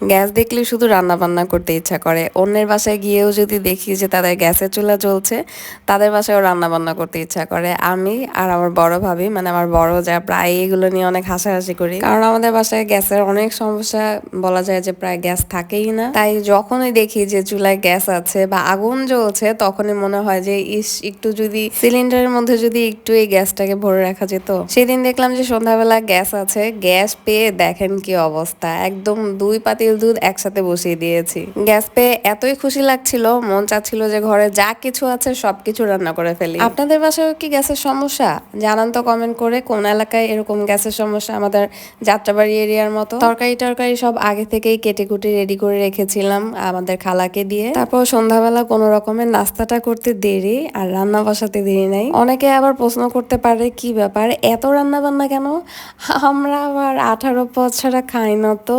Gas দেখলে শুধু রান্না বান্না করতে ইচ্ছা করে। অন্যের বাসায় গিয়েও যদি দেখি যে তাদের গ্যাসের চুলা জ্বলছে, তাদের বাসায়ও রান্না বান্না করতে ইচ্ছা করে। আমি আর আমার বড় ভাবি মানে আমার বড় যা, প্রায় এগুলো নিয়ে অনেক হাসাহাসি করি। কারণ আমাদের বাসায় গ্যাসের অনেক সমস্যা বলা যায় যে প্রায় গ্যাস থাকেই না। তাই যখনই দেখি যে চুলায় গ্যাস আছে বা আগুন জ্বলছে, তখনই মনে হয় যে, ইস, একটু যদি সিলিন্ডারের মধ্যে যদি একটু এই গ্যাসটাকে ভরে রাখা যেত। সেদিন দেখলাম যে সন্ধ্যাবেলা গ্যাস আছে, গ্যাস পেয়ে দেখেন কি অবস্থা। একদম দুই পাতিল দুধ একসাথে বসিয়ে দিয়েছি। গ্যাস পেয়ে এতই খুশি লাগছিল, মন চাচ্ছিল যে ঘরে যা কিছু আছে সবকিছু রান্না করে ফেলি। আপনাদের বাসায় কি গ্যাসের সমস্যা? জানান তো কমেন্ট করে কোন এলাকায় এরকম গ্যাসের সমস্যা আমাদের যাত্রাবাড়ি এরিয়ার মতো। তরকারি টরকারি সব আগে থেকেই কেটে কুটে রেডি করে রেখেছিলাম আমাদের খালাকে দিয়ে। তারপর সন্ধ্যাবেলা কোনো রকমের নাস্তাটা করতে দেরি আর রান্না বসাতে দেরি নাই। অনেকে আবার প্রশ্ন করতে পারে, কি ব্যাপার? এত রান্না বান্না কেন? আমরা আবার আঠারো পথ ছাড়া খাই না তো।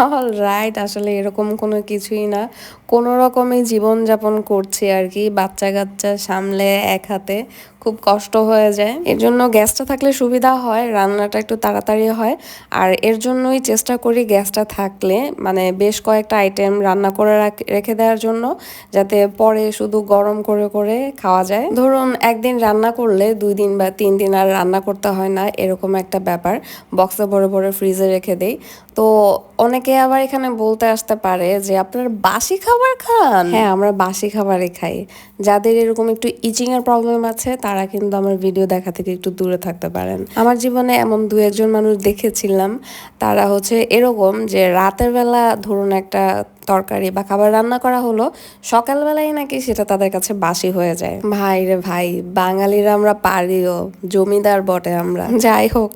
অল রাইট আসলে এরকম কোনো কিছুই না। কোনো রকমে জীবনযাপন করছি আর কি বাচ্চা কাচ্চা সামলে এক হাতে, খুব কষ্ট হয়ে যায়। এর জন্য গ্যাসটা থাকলে সুবিধা হয়, রান্নাটা একটু তাড়াতাড়ি হয়। আর এর জন্যই চেষ্টা করি গ্যাসটা থাকলে মানে বেশ কয়েকটা আইটেম রান্না করে রাখ- দেওয়ার জন্য, যাতে পরে শুধু গরম করে করে খাওয়া যায়। ধরুন, একদিন রান্না করলে দুই দিন বা তিন দিন আর রান্না করতে হয় না, এরকম একটা ব্যাপার। বক্সে ভরে ভরে ফ্রিজে রেখে দেই। তো অনেকে আবার এখানে বলতে আসতে পারে যে, আপনার বাসি খাবার খান? হ্যাঁ আমরা বাসি খাবারই খাই। যাদের এরকম একটু ইচিং এর প্রবলেম আছে, তারা কিন্তু আমার ভিডিও দেখা থেকে একটু দূরে থাকতে পারেন। আমার জীবনে এমন দু একজন মানুষ দেখেছিলাম। তারা হচ্ছে এরকম যে, রাতের বেলা ধরুন একটা তরকারি বা খাবার রান্না করা হলো, সকালবেলায় নাকি সেটা তাদের কাছে বাসি হয়ে যায়। ভাই রে ভাই, বাঙালিরা আমরা পারিও, জমিদার বটে আমরা। যাই হোক,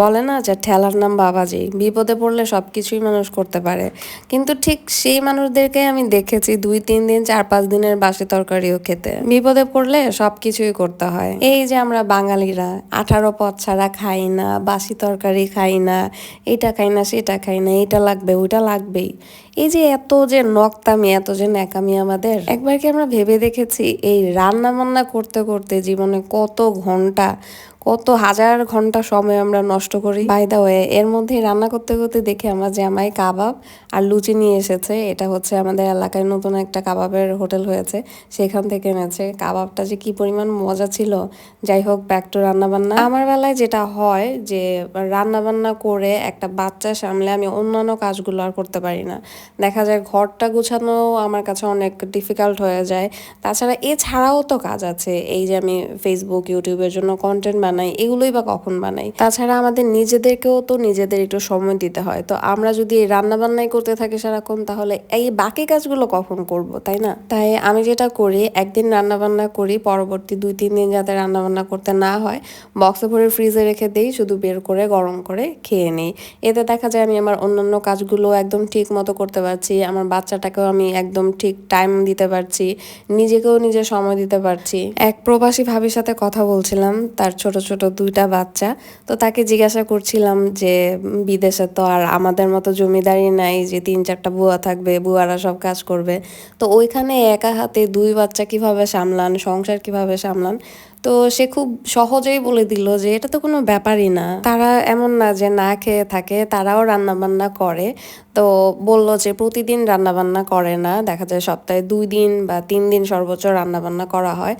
বলে না যে ঠেলার নাম বাবাজি, বিপদে পড়লে সব কিছুই মানুষ করতে পারে। কিন্তু ঠিক সেই মানুষদেরকে আমি দেখেছি দুই, তিন দিন, চার, পাঁচ দিনের বাসি তরকারিও খেতে। বিপদে পড়লে সব কিছুই করতে হয়। এই যে আমরা বাঙালিরা, আঠারো পথ ছাড়া খাই না, বাসি তরকারি খাই না, এটা খাই না, সেটা খাই না, এটা লাগবে ওইটা লাগবেই। এই যে এত যে নক্তামি, এত যে ন্যাকামি আমাদের। একবার কি আমরা ভেবে দেখেছি, এই রান্না বান্না করতে করতে জীবনে কত ঘণ্টা কত হাজার ঘণ্টা সময় আমরা নষ্ট করি। বাই দা ওয়ে এর মধ্যে রান্না করতে করতে দেখে আমরা জামাই কাবাব আর লুচি নিয়ে এসেছে। এটা হচ্ছে আমাদের এলাকায় নতুন একটা কাবাবের হোটেল হয়েছে। সেখান থেকে এনেছে। কাবাবটা যে কি পরিমাণ মজা ছিল। যাই হোক ব্যাক টু রান্নাবান্না। আমার বেলায় যেটা হয় যে, রান্নাবান্না করে একটা বাচ্চা সামলে আমি অন্যান্য কাজগুলো আর করতে পারি না। দেখা যায় ঘরটা গুছানো আমার কাছে অনেক ডিফিকাল্ট হয়ে যায়। তাছাড়া এছাড়াও তো কাজ আছে। এই যে আমি ফেসবুক ইউটিউবের জন্য কন্টেন্ট বানাই, এগুলোই বা কখন বানাই। তাছাড়া আমাদের নিজেদেরকেও তো নিজেদের একটু সময় দিতে হয়। তো আমরা যদি রান্না বান্নাই করতে থাকি সারাক্ষণ, তাহলে এই বাকি কাজগুলো কখন করব, তাই না? তাই আমি যেটা করি, একদিন রান্না বান্না করি, পরবর্তী দুই, তিন দিন যাতে রান্না বান্না করতে না হয়, বক্সে ভরে ফ্রিজে রেখে দিই, শুধু বের করে, গরম করে খেয়ে নিই। এতে দেখা যায় আমি আমার অন্যান্য কাজগুলো একদম ঠিক মতো করতে পারছি, আমার বাচ্চাটাকেও আমি একদম ঠিক টাইম দিতে পারছি, নিজেকেও নিজে সময় দিতে পারছি। এক প্রবাসী ভাবির সাথে কথা বলছিলাম, তার ছোট ছোট দুইটা বাচ্চা। তো তাকে জিজ্ঞাসা করছিলাম যে, বিদেশে তো আর আমাদের মতো জমিদারি নাই যে তিন চারটা বুয়া থাকবে, বুয়ারা সব কাজ করবে। তো ওইখানে একা হাতে দুই বাচ্চা কীভাবে সামলান, সংসার কীভাবে সামলান? তো সে খুব সহজেই বলে দিল যে এটা তো কোনো ব্যাপারই না। তারা এমন না যে না খেয়ে থাকে, তারাও রান্না বান্না করে। তো বলল যে প্রতিদিন রান্না বান্না করে না, দেখা যায় সপ্তাহে দুই দিন বা তিন দিন সর্বোচ্চ রান্না বান্না করা হয়।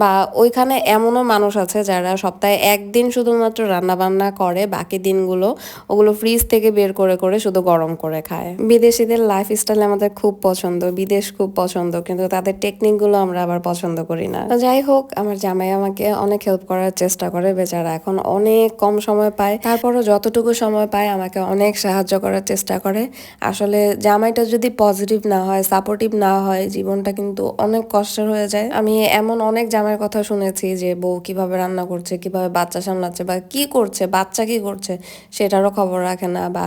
বা ওইখানে এমনও মানুষ আছে যারা সপ্তাহে একদিন শুধুমাত্র রান্না বান্না করে, বাকি দিনগুলো ওগুলো ফ্রিজ থেকে বের করে করে শুধু গরম করে খায়। বিদেশিদের লাইফ স্টাইল আমাদের খুব পছন্দ, বিদেশ খুব পছন্দ, কিন্তু তাদের টেকনিকগুলো আমরা আবার পছন্দ করি না। যাই হোক, আমার জামাই আমাকে অনেক হেল্প করার চেষ্টা করে বেচারা। এখন অনেক কম সময় পায়। তারপরও যতটুকু সময় পায় আমাকে অনেক সাহায্য করার চেষ্টা করে। আসলে জামাইটা যদি পজিটিভ না হয় সাপোর্টিভ না হয়, জীবনটা কিন্তু অনেক কষ্টের হয়ে যায়। আমি এমন অনেক জামাইয়ের কথা শুনেছি যে, বউ কীভাবে রান্না করছে, কীভাবে বাচ্চা সামলাচ্ছে বা কি করছে, বাচ্চা কি করছে, সেটারও খবর রাখে না বা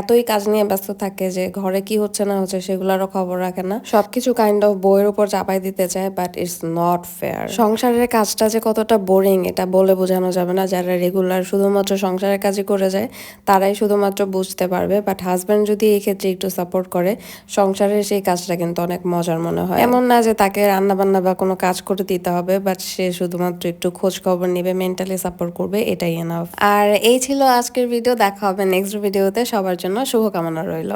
এতই কাজ নিয়ে ব্যস্ত থাকে যে, ঘরে কি হচ্ছে না হচ্ছে সেগুলোরও খবর রাখে না। সবকিছু কাইন্ড অফ বইয়ের উপর চাপাই দিতে চায় বাট ইটস নট ফেয়ার সংসারের কাজটা যে কতটা বোরিং এটা বলে বোঝানো যাবে না। যারা রেগুলার শুধুমাত্র সংসারের কাজই করে যায়, তারাই শুধুমাত্র বুঝতে পারবে। বাট হাজব্যান্ড যদি এই ক্ষেত্রে একটু সাপোর্ট করে, সংসারের সেই কাজটা কিন্তু অনেক মজার মনে হয়। এমন না যে তাকে রান্না বান্না বা কোনো কাজ করে দিতে হবে বাট সে শুধুমাত্র একটু খোঁজ খবর নেবে মেন্টালি সাপোর্ট করবে, এটাই এনাফ আর এই ছিল আজকের ভিডিও দেখা হবে নেক্সট ভিডিওতে সবার জন্য শুভকামনা রইল।